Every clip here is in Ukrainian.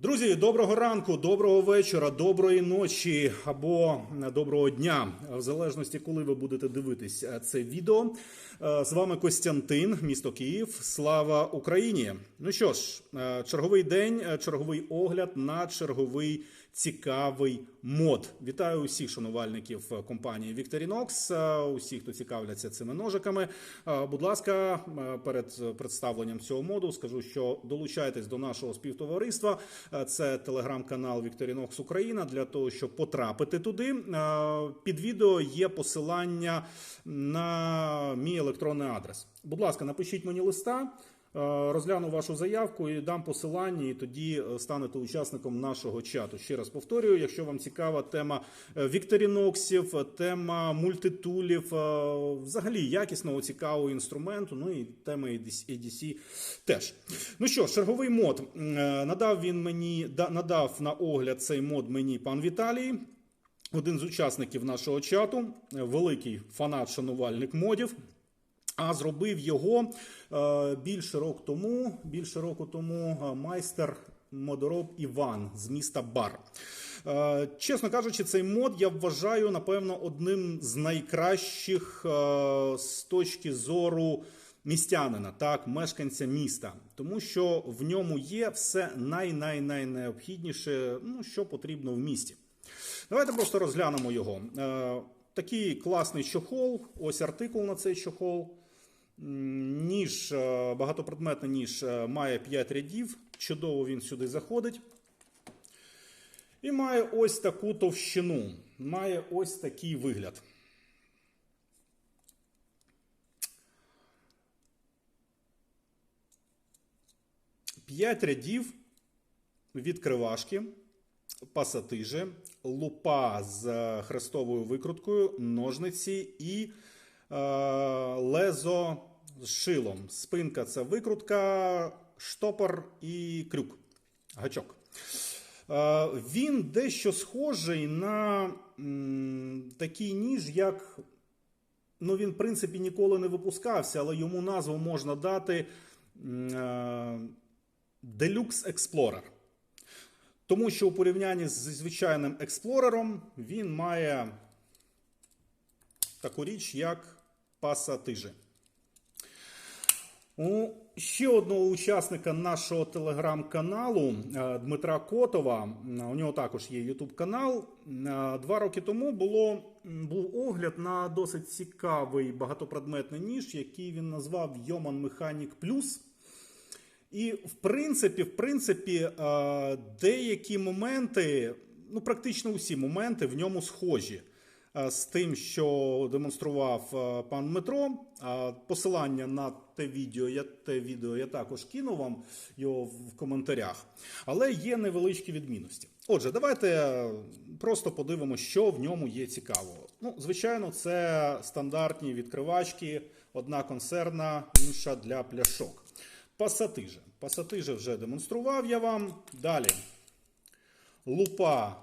Друзі, доброго ранку, доброго вечора, доброї ночі або доброго дня, в залежності, коли ви будете дивитись е, це відео. Е, З вами Костянтин, місто Київ. Слава Україні! Ну що ж, е, черговий день, черговий огляд на черговий цікавий мод. Вітаю усіх шанувальників е, компанії Victorinox, е, усіх, хто цікавляться цими ножиками. Е, Будь ласка, перед представленням цього моду скажу, що долучайтесь до нашого співтовариства. Це телеграм-канал Victorinox Україна для того, щоб потрапити туди. Під відео є посилання на мій електронний адрес. Будь ласка, напишіть мені листа. Е, Розгляну вашу заявку і дам посилання, і тоді е, станете учасником нашого чату. Ще раз повторюю, якщо вам цікава тема е, вікторіноксів, тема мультитулів, взагалі якісного цікавого інструменту, ну і тема ADC теж. Ну що, черговий мод. Надав він мені надав на огляд цей мод мені пан Віталій. Один з учасників нашого чату, великий фанат-шанувальник модів. А зробив його е, більше року тому, більше року тому е, майстер модороб Іван з міста Бар. Е, чесно кажучи, цей мод я вважаю, напевно, одним з найкращих з точки зору містянина, так, мешканця міста, тому що в ньому є все най-най-найнеобхідніше, ну, що потрібно в місті. Давайте просто розглянемо його. Такий класний чохол, ось артикул на цей чохол. Ніж, е, багатопредметний ніж е, має 5 рядів. Чудово він сюди заходить. І має ось таку товщину. Має ось такий вигляд. П'ять рядів відкривашки, пасатижі, лупа з е, хрестовою викруткою, ножниці і е, лезо з шилом. Спинка це викрутка, штопор і крюк. Гачок. Е, Він дещо схожий на такий ніж, як. Ну, він, в принципі, ніколи не випускався, але йому назву можна дати е, Deluxe Explorer. Тому що у порівнянні з звичайним експлорером він має таку річ, як пасатижі. У ще одного учасника нашого телеграм-каналу е, Дмитра Котова, у нього також є YouTube канал. е, Два роки тому було, був огляд на досить цікавий багатопредметний ніж, який він назвав Йоман Mechanic Plus. І в принципі, в принципі, е, деякі моменти, ну практично усі моменти в ньому схожі е, з тим, що демонстрував е, пан Дмитро. Посилання на те відео, я те відео я також кину вам його в коментарях. Але є невеличкі відмінності. Отже, давайте е, просто подивимося, що в ньому є цікавого. Ну, звичайно, це стандартні відкривачки, одна консервна, інша для пляшок. Пасатижи. Пасатижи вже демонстрував я вам. Далі. Лупа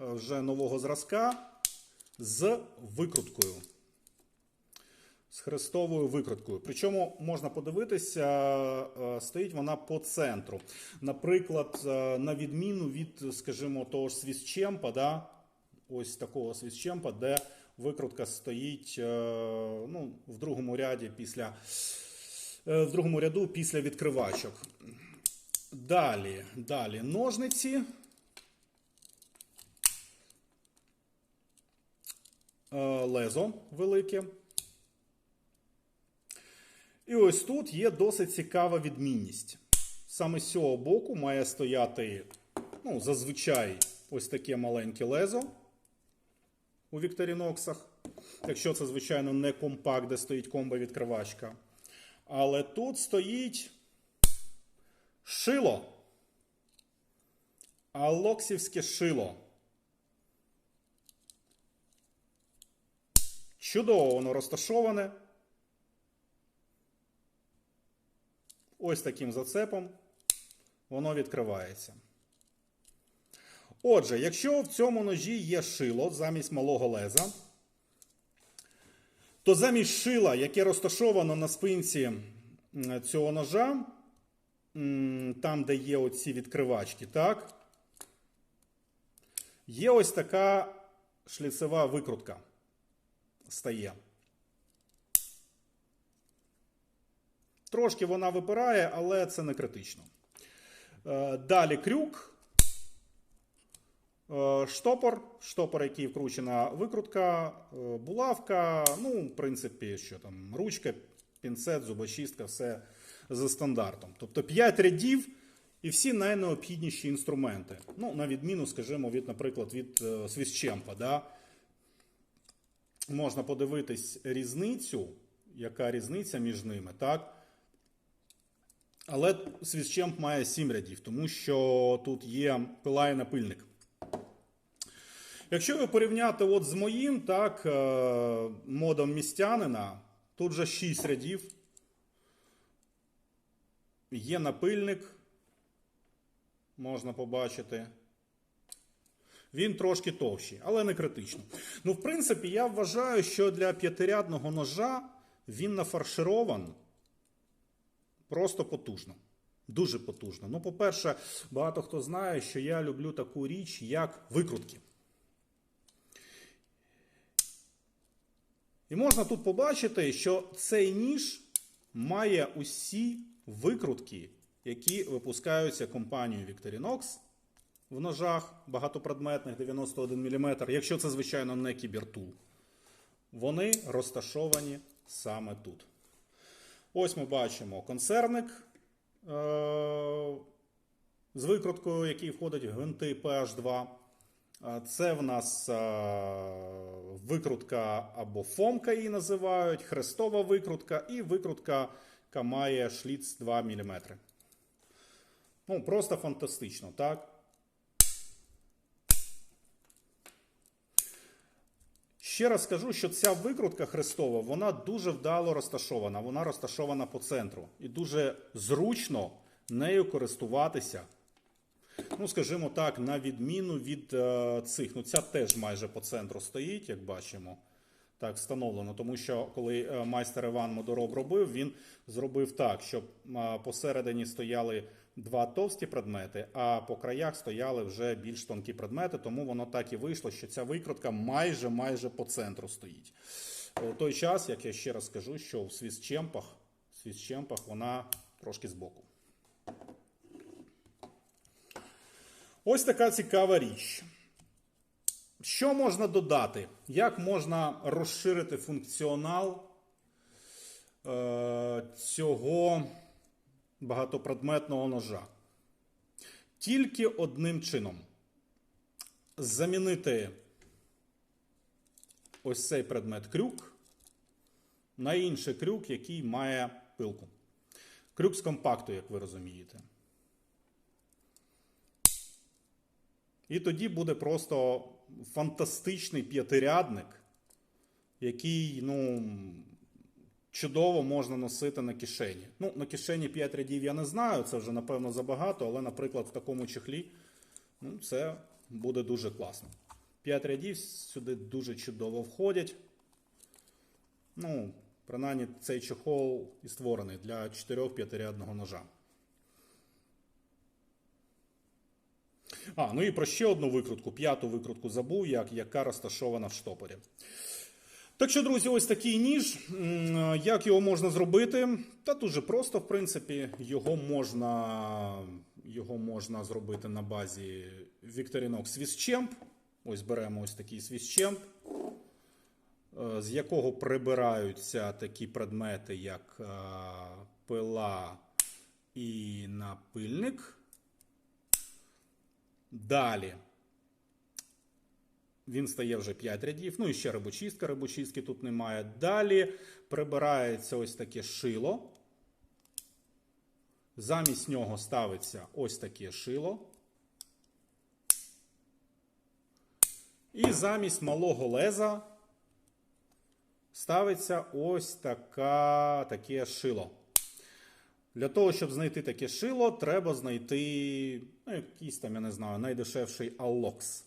е, вже нового зразка з викруткою. З хрестовою викруткою. Причому можна подивитися, е, стоїть вона по центру. Наприклад, е, на відміну від, скажімо, того ж свісчемпа, да? ось такого свісчемпа, де викрутка стоїть е, ну, в другому ряді після в другому ряду після відкривачок. Далі, далі ножниці. Лезо велике. І ось тут є досить цікава відмінність. Саме з цього боку має стояти ну, зазвичай ось таке маленьке лезо у Вікторіноксах. Якщо це, звичайно, не компакт, де стоїть комбо-відкривачка. Але тут стоїть шило. Алоксівське шило. Чудово воно розташоване. Ось таким зацепом воно відкривається. Отже, якщо в цьому ножі є шило замість малого леза, то замість шила, яке розташовано на спинці цього ножа, там, де є оці відкривачки, так? Є ось така шліцева викрутка. Стає. Трошки вона випирає, але це не критично. Е, Далі крюк. Е, Штопор, штопор, який вкручена викрутка, е, булавка, ну, в принципі, що там, ручка, пінцет, зубочистка, все за стандартом. Тобто 5 рядів і всі найнеобхідніші інструменти. Ну, на відміну, скажімо, від, наприклад, від свіщемпа. Да? Можна подивитись різницю, яка різниця між ними, так? Але свіщемп має 7 рядів, тому що тут є пила і напильник. Якщо ви порівняти от з моїм, так, е, модом містянина, тут же 6 рядів. Є напильник, можна побачити. Він трошки товщий, але не критично. Ну, в принципі, я вважаю, що для п'ятирядного ножа він нафарширован просто потужно. Дуже потужно. Ну, по-перше, багато хто знає, що я люблю таку річ, як викрутки. І можна тут побачити, що цей ніж має усі викрутки, які випускаються компанією Victorinox в ножах багатопредметних 91 мм, якщо це, звичайно, не кібертул. Вони розташовані саме тут. Ось ми бачимо концерник е- з викруткою, який входить в гвинти PH2. Це в нас е, викрутка або фомка її називають, хрестова викрутка і викрутка, яка має шліц 2 мм. Ну, просто фантастично, так? Ще раз скажу, що ця викрутка хрестова, вона дуже вдало розташована. Вона розташована по центру. І дуже зручно нею користуватися. Ну, скажімо так, на відміну від е, цих. Ну, ця теж майже по центру стоїть, як бачимо. Так, встановлено. Тому що коли е, майстер Іван Модороб робив, він зробив так, щоб е, посередині стояли два товсті предмети, а по краях стояли вже більш тонкі предмети. Тому воно так і вийшло, що ця викрутка майже майже по центру стоїть. У той час, як я ще раз скажу, що в свістчемпах, в свістчемпах вона трошки збоку. Ось така цікава річ. Що можна додати? Як можна розширити функціонал е, цього багатопредметного ножа? Тільки одним чином. Замінити ось цей предмет крюк на інший крюк, який має пилку. Крюк з компакту, як ви розумієте. І тоді буде просто фантастичний п'ятирядник, який ну, чудово можна носити на кишені. Ну, на кишені 5 рядів я не знаю, це вже напевно забагато, але, наприклад, в такому чехлі ну, це буде дуже класно. 5 рядів сюди дуже чудово входять. Ну, принаймні, цей чехол і створений для 4-5-рядного ножа. А, ну і про ще одну викрутку, п'яту викрутку забув, як, яка розташована в штопорі. Так що, друзі, ось такий ніж. Як його можна зробити? Та дуже просто, в принципі, його можна, його можна зробити на базі Victorinox Swisschamp. Ось беремо ось такий Swisschamp, е, з якого прибираються такі предмети, як е, пила і напильник. Далі. Він стає вже 5 рядів. Ну і ще рибочистка, рибочистки тут немає. Далі прибирається ось таке шило. Замість нього ставиться ось таке шило. І замість малого леза ставиться ось така, таке шило. Для того, щоб знайти таке шило, треба знайти ну, якийсь там, я не знаю, найдешевший аллокс.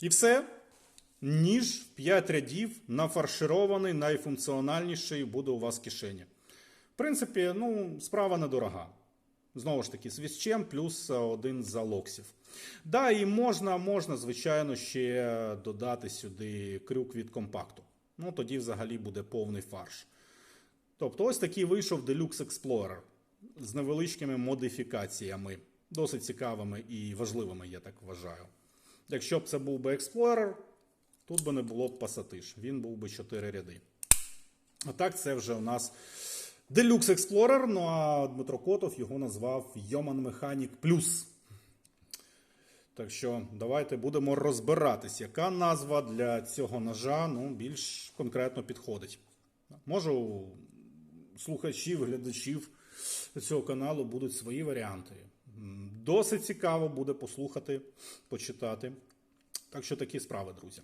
І все. ніж в 5 рядів нафарширований, найфункціональніший буде у вас кишені. В принципі, ну, справа недорога. Знову ж таки, з віщем плюс один з локсів. Да, і можна, можна, звичайно, ще додати сюди крюк від компакту. Ну, тоді взагалі буде повний фарш. Тобто, ось такий вийшов Deluxe Explorer з невеличкими модифікаціями, досить цікавими і важливими, я так вважаю. Якщо б це був би Explorer, тут би не було б пасатиш, він був би 4 ряди. А так, це вже у нас Deluxe Explorer, ну а Дмитро Котов його назвав Йоман Mechanic Plus. Так що давайте будемо розбиратись, яка назва для цього ножа ну, більш конкретно підходить. Може, у слухачів, глядачів цього каналу будуть свої варіанти. Досить цікаво буде послухати, почитати. Так що такі справи, друзі.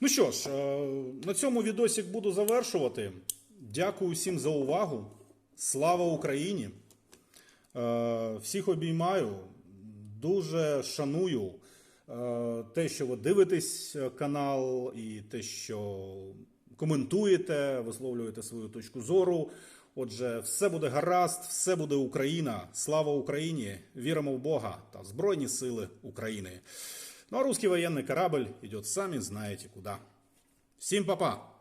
Ну що ж, е, на цьому відосик буду завершувати. Дякую всім за увагу. Слава Україні! Е, Всіх обіймаю. Дуже шаную е, те, що ви дивитесь канал, і те, що коментуєте, висловлюєте свою точку зору. Отже, все буде гаразд, все буде Україна. Слава Україні! Віримо в Бога та в Збройні Сили України. Ну а русский военный корабль идет сами знаете куда. Всем папа!